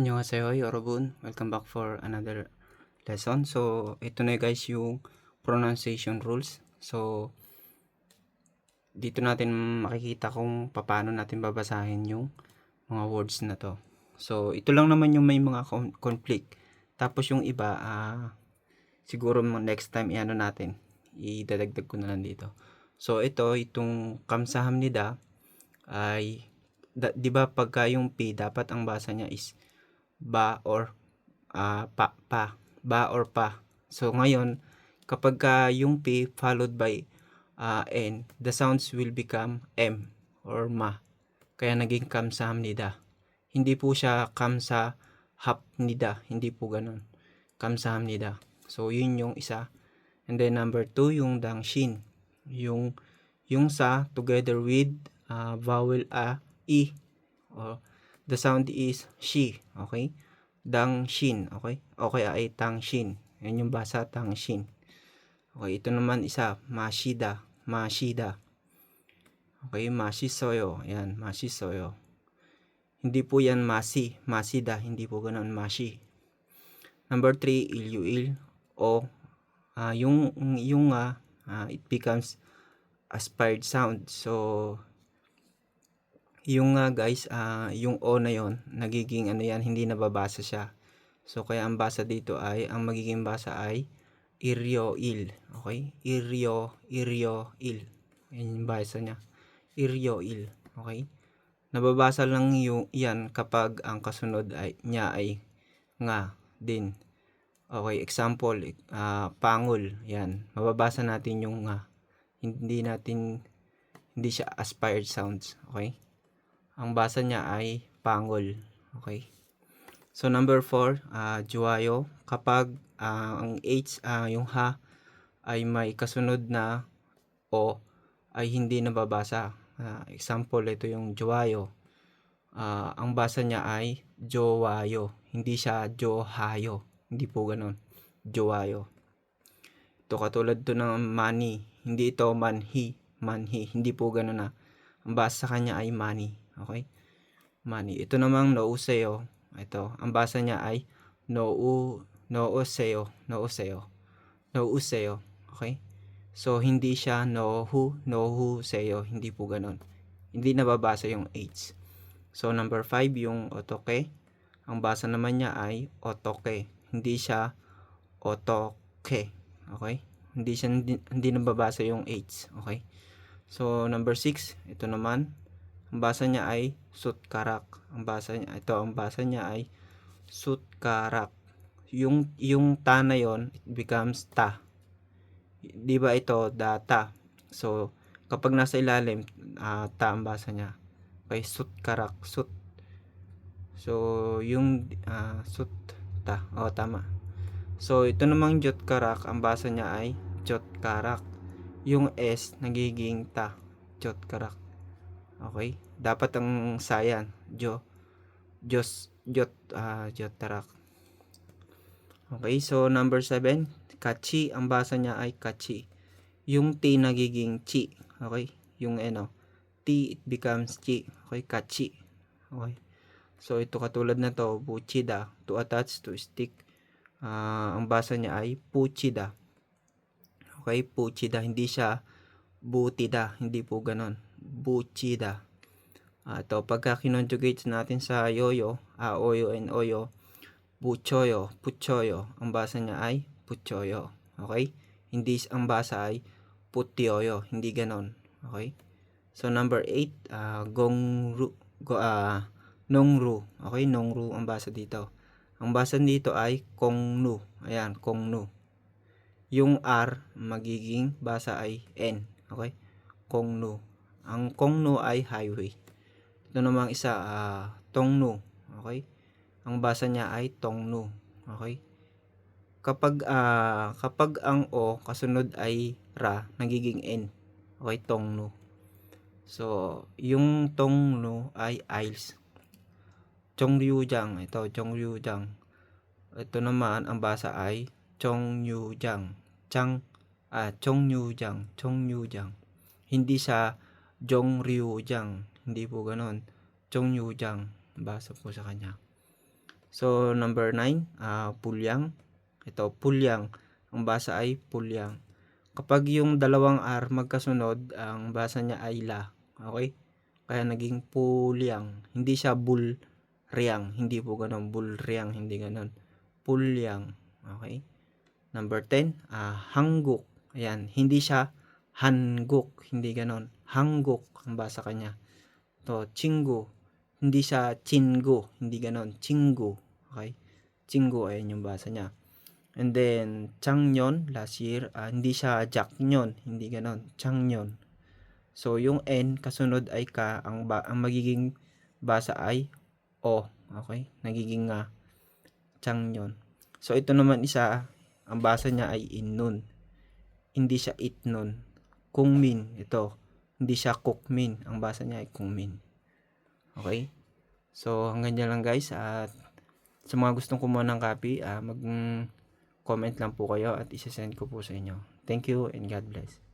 Annyeonghaseyo, Yorobun. Welcome back for another lesson. So, ito na guys yung pronunciation rules. So, dito natin makikita kung paano natin babasahin yung mga words na to. So, ito lang naman yung may mga con- conflict. Tapos yung iba, ah, siguro next time iano natin. Idadagdag ko na lang dito. So, ito, itong kamsahamnida ay, di ba pagka yung P, dapat ang basa niya is ba or ah, pa, pa, ba or pa. So ngayon, kapag ka yung P followed by ah, N, the sounds will become M or ma. Kaya naging kamsahamnida. Hindi po siya kamsa hapnida, hindi po ganun. Kamsahamnida. So yun yung isa. And then number two, yung dangshin. Yung yung sa together with ah, vowel a, i. Or the sound is she, okay? Dang shin, okay? Okay ay tang shin. Yan yung basa tang shin. Okay, ito naman isa, mashida, mashida. Okay, mashisoyo. Yan, mashisoyo. Hindi po yan masi, masida, hindi po ganoon mashi. Number 3, ilyuil o ah, yung yung ah, ah, it becomes aspired sound. So yung nga guys, ah, yung O na yon nagiging ano yan, hindi nababasa siya. So kaya ang basa dito ay, ang magiging basa ay iryo-il. Okay? Iryo, iryo-il. Yan yung basa niya. Iryo-il. Okay? Nababasa lang yung yan kapag ang kasunod ay, niya ay nga din. Okay, example, ah, pangol. Yan. Mababasa natin yung nga. Hindi natin, hindi siya aspired sounds. Okay? Ang basa niya ay pangol. Okay? So number 4, uh, juwayo. Kapag ah, ang H, ah, yung ha, ay may kasunod na o ay hindi nababasa. Ah, example, ito yung juwayo. Ah, ang basa niya ay jowayo. Hindi siya johayo. Hindi po ganun. Jowayo. Ito katulad to ng money. Hindi ito manhi. Manhi. Hindi po ganun na. Ang basa sa kanya ay money. Okay? Money. Ito namang nouseo. Ito. Ang basa niya ay nou nouseo. Nouseo. Nouseo. Okay? So, hindi siya nohu, nohu seo. Hindi po ganon. Hindi nababasa yung H. So, number 5, yung otoke. Ang basa naman niya ay otoke. Hindi siya otoke. Okay? Hindi siya, hindi, hindi nababasa yung H. Okay? So, number 6, ito naman, ang basa niya ay sutkarak. Ang basa niya, ito, ang basa niya ay sutkarak. Yung, yung ta na yon it becomes ta. Di ba ito, data. So, kapag nasa ilalim, ah, ta ang basa niya. Okay, sutkarak, sut. So, yung ah, sut, ta. O, tama. So, ito namang jotkarak, ang basa niya ay jotkarak. Yung S, nagiging ta. Jotkarak. Okay? Dapat ang sayan, jo, jos, jot, ah, jotarak. Okay, so number 7, kachi, ang basa niya ay kachi. Yung T nagiging chi, okay? Yung ano, T it becomes chi, okay? Kachi. Okay. So ito katulad na to, buchida, to attach, to stick. Ah, ang basa niya ay puchida. Okay, puchida, hindi siya butida, hindi po ganon. Buchida. Ah, ito, pagka kinonjugate natin sa yoyo, a, oyo, and oyo, puchoyo, puchoyo. Ang basa niya ay puchoyo. Okay? Hindi ang basa ay putyoyo. Hindi ganon. Okay? So, number 8, ah, gongru, go, ah, nongru. Okay? Nongru ang basa dito. Ang basa dito ay kongnu. Ayan, kongnu. Yung R, magiging basa ay N. Okay? Kongnu. Ang kongnu ay highway. Ito namang isa, ah, tongnu. Okay? Ang basa niya ay tongnu. Okay? Kapag ah, kapag ang o kasunod ay ra, nagiging n. Okay, tongnu. So, yung tongnu ay aisles. Chongryujang, ito Chongryujang. Ito naman ang basa ay Chongyujang. Chang ah Chongyujang, Chongyujang. Hindi sa Jongryujang. Hindi po ganoon. Chongyujang. Basa po sa kanya. So, number 9, ah, pulyang. Ito, pulyang. Ang basa ay pulyang. Kapag yung dalawang R magkasunod, ang basa niya ay la. Okay? Kaya naging pulyang. Hindi siya bulryang. Hindi po ganun. Bulryang. Hindi ganun. Pulyang. Okay? Number 10, ah, hangguk. Ayan. Hindi siya hanguk. Hindi ganun. Hangguk ang basa kanya. To, chinggu. Hindi siya chingu. Hindi ganon. Chingu. Okay? Chingu. Ayan yung basa niya. And then, changyon, last year, ah, hindi siya jaknyon. Hindi ganon. Changyon. So, yung N, kasunod ay ka. Ang, ba, ang magiging basa ay O. Okay? Nagiging nga changyon. So, ito naman isa, ang basa niya ay innun. Hindi siya itnon. Kungmin. Ito. Hindi siya kukmin. Ang basa niya ay kungmin. Okay? So, hanggang dyan lang guys. At sa mga gustong kumuha ng copy, ah, mag-comment lang po kayo at isa-send ko po sa inyo. Thank you and God bless.